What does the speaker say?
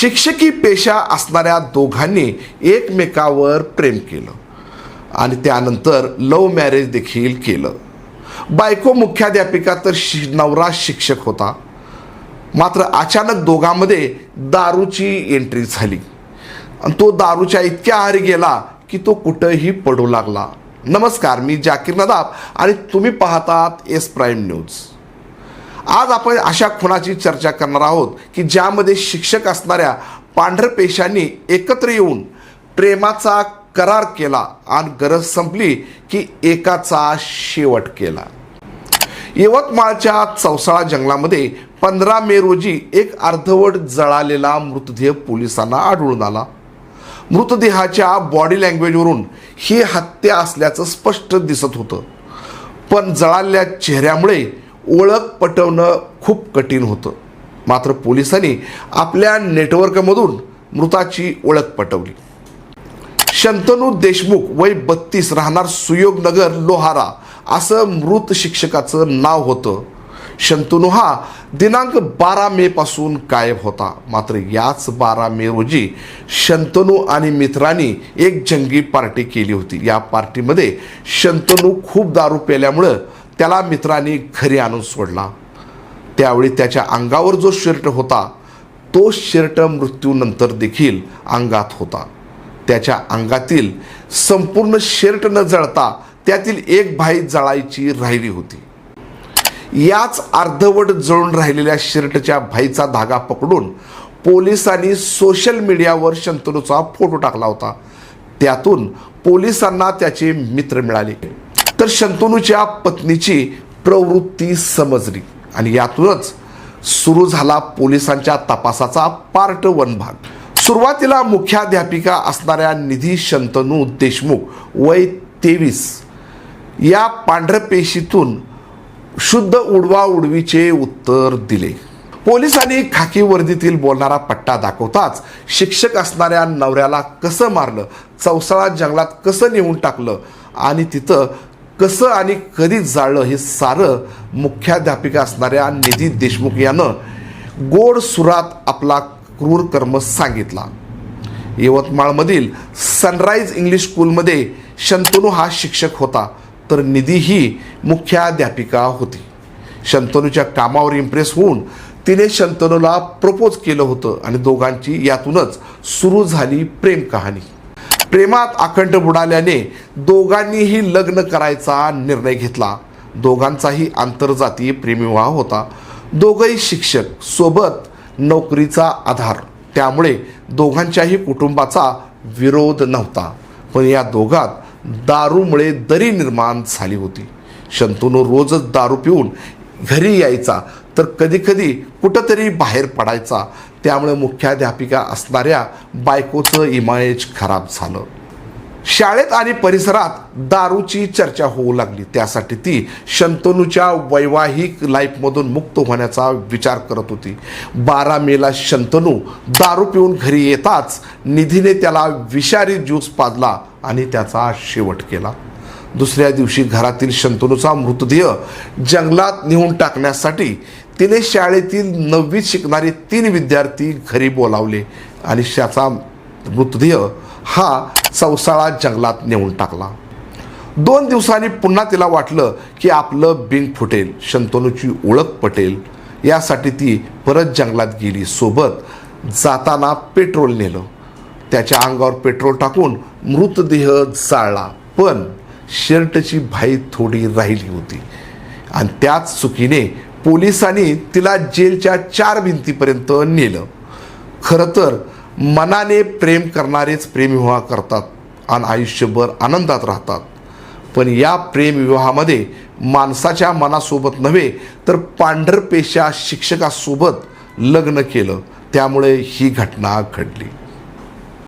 शिक्षकी पेशा असणाऱ्या दोघांनी एकमेकावर प्रेम केलं. आणि त्यानंतर लव्ह मॅरेज देखील केलं. बायको मुख्याध्यापिका तर शि नवरा शिक्षक होता. मात्र अचानक दोघांमध्ये दारूची एंट्री झाली. आणि तो दारूच्या इतक्या आहारी गेला की तो कुठंही पडू लागला. नमस्कार मी जाकीर नदाब आणि तुम्ही पाहतात एस प्राईम न्यूज आज आपण अशा खुनाची चर्चा करणार आहोत की ज्यामध्ये शिक्षक असणाऱ्या पांढरपेशांनी एकत्र येऊन प्रेमाचा करार केला आणि गरज संपली की एकाचा शेवट केला. यवतमाळच्या चौसाळा जंगलामध्ये पंधरा मे रोजी एक अर्धवट जळालेला मृतदेह पोलिसांना आढळून आला. मृतदेहाच्या बॉडी लँग्वेजवरून ही हत्या असल्याचं स्पष्ट दिसत होतं. पण जळालेल्या चेहऱ्यामुळे ओळख पटवणं खूप कठीण होतं. मात्र पोलिसांनी आपल्या नेटवर्कमधून मृताची ओळख पटवली. शंतनू देशमुख वय बत्तीस राहणार सुयोगनगर लोहारा. असं मृत शिक्षकाचं नाव होतं. शंतनू हा दिनांक बारा मे पासून गायब होता. मात्र याच बारा मे रोजी शंतनू आणि मित्रांनी एक जंगी पार्टी केली होती. या पार्टीमध्ये शंतनू खूप दारू पेल्यामुळं त्याला मित्रांनी घरी आणून सोडला. त्यावेळी त्याच्या अंगावर जो शर्ट होता तो शर्ट मृत्यूनंतर देखील अंगात होता. त्याच्या अंगातील संपूर्ण शर्ट न जळता त्यातील एक भाई जळायची राहिली होती. याच अर्धवट जळून राहिलेल्या शर्टच्या भाईचा धागा पकडून पोलिसांनी सोशल मीडियावर शंतनूचा फोटो टाकला होता. त्यातून पोलिसांना त्याचे मित्र मिळाले. तर शंतनूच्या पत्नीची प्रवृत्ती समजली आणि यातूनच सुरू झाला पोलिसांच्या तपासाचा पार्ट वन भाग. सुरुवातीला मुख्याध्यापिका असणाऱ्या निधी शंतनू देशमुख वय तेवीस या पांढरपेशीतून शुद्ध उडवा उडवीचे उत्तर दिले. पोलिसांनी खाकी वर्दीतील बोलणारा पट्टा दाखवताच शिक्षक असणाऱ्या नवऱ्याला कसं मारलं चौसाळा जंगलात कसं नेऊन टाकलं आणि तिथं कसं आणि कधी जाळलं हे सारं मुख्याध्यापिका असणाऱ्या निधी देशमुख यानं गोड सुरात आपला क्रूर कर्म सांगितला. यवतमाळमधील सनराईज इंग्लिश स्कूलमध्ये शंतनू हा शिक्षक होता तर निधी ही मुख्याध्यापिका होती. शंतनूच्या कामावर इम्प्रेस होऊन तिने शंतनूला प्रपोज केलं होतं आणि दोघांची यातूनच सुरू झाली प्रेम कहाणी. प्रेमात अखंड बुडाल्याने दोघांनीही लग्न करायचा निर्णय घेतला. दोघांचाही आंतरजातीय प्रेमविवाह होता. दोघंही शिक्षक सोबत नोकरीचा आधार. त्यामुळे दोघांच्याही कुटुंबाचा विरोध नव्हता. पण या दोघात दारूमुळे दरी निर्माण झाली होती. शंतनू रोजच दारू पिऊन घरी यायचा तर कधीकधी कुठंतरी बाहेर पडायचा त्यामुळे मुख्याध्यापिका असणाऱ्या बायकोचं इमायज खराब झालं. शाळेत आणि परिसरात दारूची चर्चा होऊ लागली. त्यासाठी ती शंतनूच्या वैवाहिक लाईफमधून मुक्त होण्याचा विचार करत होती. बारा मेला शंतनू दारू पिऊन घरी येताच निधीने त्याला विषारी ज्यूस पाजला आणि त्याचा शेवट केला. दुसऱ्या दिवशी घरातील शंतनूचा मृतदेह जंगलात नेऊन टाकण्यासाठी तिने शाळेतील नववीत शिकणारे तीन विद्यार्थी घरी बोलावले आणि त्याचा मृतदेह हा चौसाळा जंगलात नेऊन टाकला. दोन दिवसांनी पुन्हा तिला वाटलं की आपलं बिंग फुटेल शंतनूची ओळख पटेल. यासाठी ती परत जंगलात गेली सोबत जाताना पेट्रोल नेलं. त्याच्या अंगावर पेट्रोल टाकून मृतदेह जाळला पण शर्टची भाई थोडी राहिली होती. आणि त्याच चुकीने पोलिसांनी तिला जेलच्या चार भिंतीपर्यंत नेलं. खरं तर मनाने प्रेम करणारेच प्रेमविवाह करतात आणि आयुष्यभर आनंदात राहतात. पण या प्रेमविवाहामध्ये माणसाच्या मनासोबत नव्हे तर पांढरपेशा शिक्षकासोबत लग्न केलं. त्यामुळे ही घटना घडली.